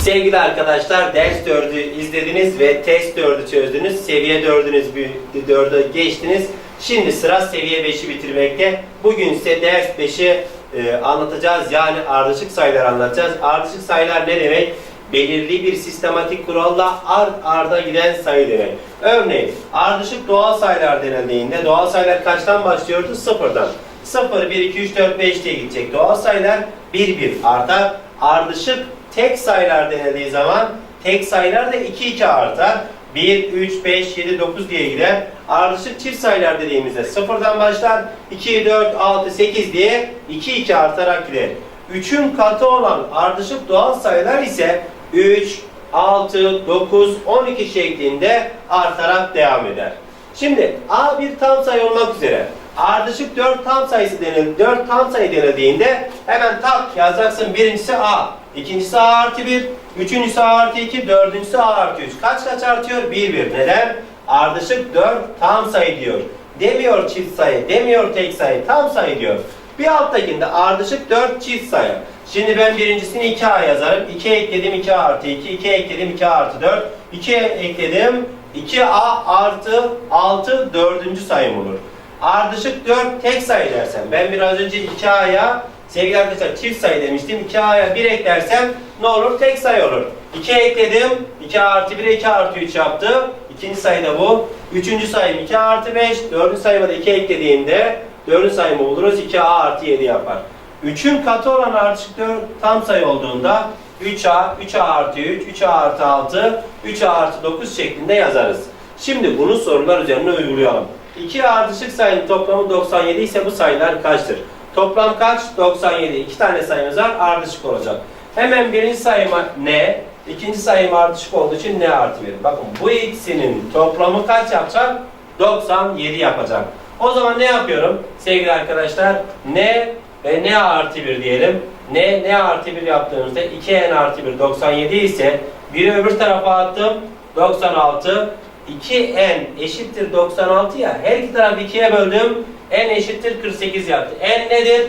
Sevgili arkadaşlar ders 4'ü izlediniz ve test 4'ü çözdünüz. Seviye 4'ünüz 4'ü geçtiniz. Şimdi sıra seviye 5'i bitirmekte. Bugün ise ders 5'i e, anlatacağız. Yani ardışık sayılar anlatacağız. Ardışık sayılar ne demek? Belirli bir sistematik kuralla ard arda giden sayı demek. Örneğin ardışık doğal sayılar denildiğinde doğal sayılar kaçtan başlıyordu? Sıfırdan. 0, 1, 2, 3, 4, 5 diye gidecek. Doğal sayılar 1, 1 artar. Ardışık tek sayılar denildiği zaman tek sayılar da 2, 2 artar. 1, 3, 5, 7, 9 diye gider. Ardışık çift sayılar dediğimizde sıfırdan başlar. 2, 4, 6, 8 diye 2, 2 artarak gider. 3'ün katı olan ardışık doğal sayılar ise 3, 6, 9, 12 şeklinde artarak devam eder. Şimdi A bir tam sayı olmak üzere ardışık 4 tam sayısı denil 4 tam sayı denildiğinde hemen tak yazacaksın. Birincisi A, ikincisi A artı 1, üçüncüsü A artı 2, dördüncüsü A artı 3. Kaç kaç artıyor? 1 1. Neden? Ardışık 4 tam sayı diyor. Demiyor çift sayı, demiyor tek sayı, tam sayı diyor. Bir alttakinde ardışık 4 çift sayı. Şimdi ben birincisini 2A yazarım. 2 ekledim 2A artı 2, 2 ekledim 2A artı 4, 2 ekledim 2A artı 6 dördüncü sayım olur. Ardışık 4 tek sayı dersem ben biraz önce 2A'ya sevgili arkadaşlar çift sayı demiştim. 2A'ya 1 eklersem ne olur? Tek sayı olur. 2 ekledim. 2A artı 1'e 2 artı 3 yaptı. İkinci sayı da bu. Üçüncü sayım 2 artı 5. Dördüncü sayıma da 2 eklediğimde dördüncü sayımı buluruz. 2A artı 7 yapar. 3'ün katı olan ardışık 4 tam sayı olduğunda 3A, 3A artı 3, 3A artı 6, 3A artı 9 şeklinde yazarız. Şimdi bunu sorular üzerine uygulayalım. İki ardışık sayının toplamı 97 ise bu sayılar kaçtır? Toplam kaç? 97. İki tane sayımız var ardışık olacak. Hemen birinci sayıma ne? İkinci sayım ardışık olduğu için ne artı 1. Bakın bu ikisinin toplamı kaç yapacak? 97 yapacak. O zaman ne yapıyorum? Sevgili arkadaşlar ne ve ne artı 1 diyelim. Ne, ne artı 1 yaptığımızda 2n artı 1 97 ise biri öbür tarafa attım 96 2n eşittir 96 ya her iki tarafı 2'ye böldüm n eşittir 48 yaptı. n nedir?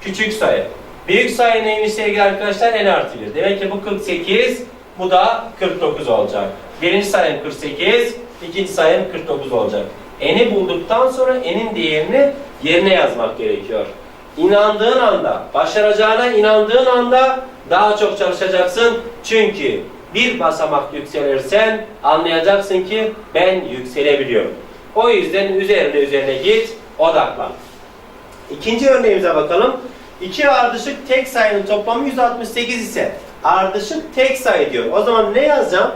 Küçük sayı. Büyük sayı neymiş sevgili arkadaşlar? n artı 1. Demek ki bu 48 bu da 49 olacak. Birinci sayım 48 ikinci sayım 49 olacak. n'i bulduktan sonra n'in değerini yerine yazmak gerekiyor. İnandığın anda, başaracağına inandığın anda daha çok çalışacaksın. Çünkü bir basamak yükselirsen anlayacaksın ki ben yükselebiliyorum. O yüzden üzerine üzerine git, odaklan. İkinci örneğimize bakalım. İki ardışık tek sayının toplamı 168 ise ardışık tek sayı diyor. O zaman ne yazacağım?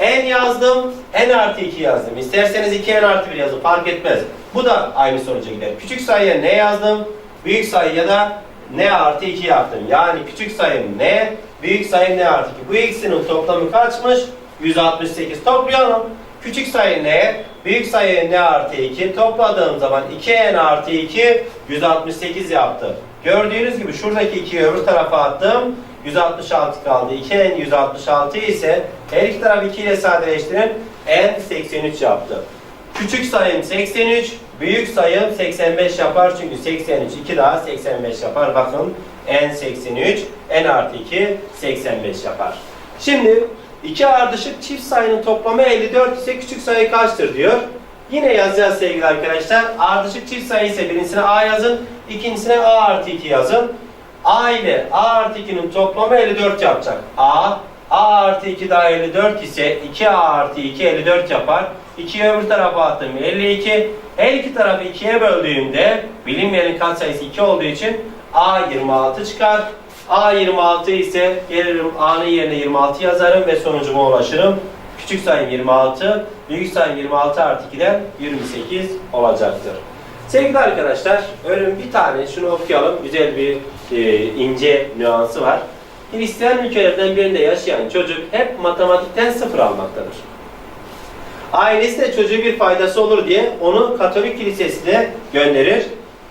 n yazdım, n artı 2 yazdım. İsterseniz 2n artı 1 yazın fark etmez. Bu da aynı sonuca gider. Küçük sayıya ne yazdım? Büyük sayıya da n artı 2 yaptım. Yani küçük sayım n, büyük sayım n artı 2. Bu ikisinin toplamı kaçmış? 168. Toplayalım. Küçük sayı n, büyük sayı n artı 2. Topladığım zaman 2n artı 2 168 yaptı. Gördüğünüz gibi şuradaki 2'yi öbür tarafa attım. 166 kaldı. 2n 166 ise her iki tarafı 2 ile sadeleştirin. n 83 yaptı. Küçük sayım 83, büyük sayım 85 yapar çünkü 83 2 daha 85 yapar. Bakın n 83, n artı 2 85 yapar. Şimdi iki ardışık çift sayının toplamı 54 ise küçük sayı kaçtır diyor. Yine yazacağız sevgili arkadaşlar. Ardışık çift sayı ise birincisine a yazın, ikincisine a artı 2 yazın. a ile a artı 2'nin toplamı 54 yapacak. a, a artı 2 daha 54 ise 2a artı 2 54 yapar. 2'yi öbür tarafa attım 52. Her iki tarafı 2'ye böldüğümde bilinmeyenin katsayısı 2 olduğu için A 26 çıkar. A 26 ise gelirim A'nın yerine 26 yazarım ve sonucuma ulaşırım. Küçük sayım 26, büyük sayım 26 artı 2'den 28 olacaktır. Sevgili arkadaşlar, örneğin bir tane şunu okuyalım. Güzel bir e, ince nüansı var. Hristiyan ülkelerden birinde yaşayan çocuk hep matematikten sıfır almaktadır. Ailesi de çocuğu bir faydası olur diye onu Katolik kilisesine gönderir.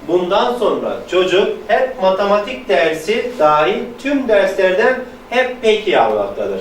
Bundan sonra çocuk hep matematik dersi dahil tüm derslerden hep pek iyi almaktadır.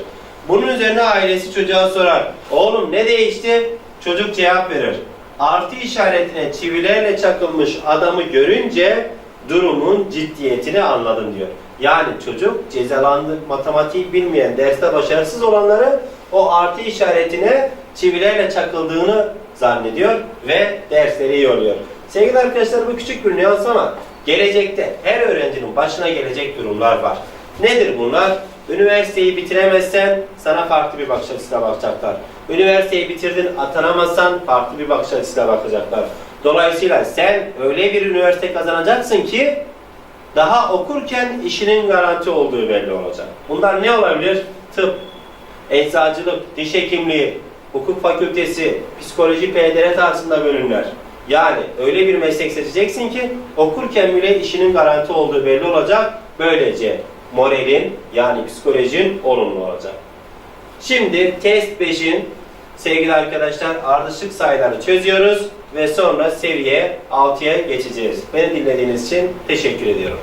Bunun üzerine ailesi çocuğa sorar. Oğlum ne değişti? Çocuk cevap verir. Artı işaretine çivilerle çakılmış adamı görünce durumun ciddiyetini anladım diyor. Yani çocuk cezalandı, matematiği bilmeyen, derste başarısız olanları o artı işaretine çivilerle çakıldığını zannediyor ve dersleri iyi oluyor. Sevgili arkadaşlar bu küçük bir nüans ama gelecekte her öğrencinin başına gelecek durumlar var. Nedir bunlar? Üniversiteyi bitiremezsen sana farklı bir bakış açısıyla bakacaklar. Üniversiteyi bitirdin atanamazsan farklı bir bakış açısıyla bakacaklar. Dolayısıyla sen öyle bir üniversite kazanacaksın ki daha okurken işinin garanti olduğu belli olacak. Bunlar ne olabilir? Tıp, eczacılık, diş hekimliği, hukuk fakültesi, psikoloji, PDR tarzında bölümler. Yani öyle bir meslek seçeceksin ki okurken bile işinin garanti olduğu belli olacak. Böylece moralin yani psikolojin olumlu olacak. Şimdi test 5'in sevgili arkadaşlar ardışık sayıları çözüyoruz ve sonra seviye 6'ya geçeceğiz. Beni dinlediğiniz için teşekkür ediyorum.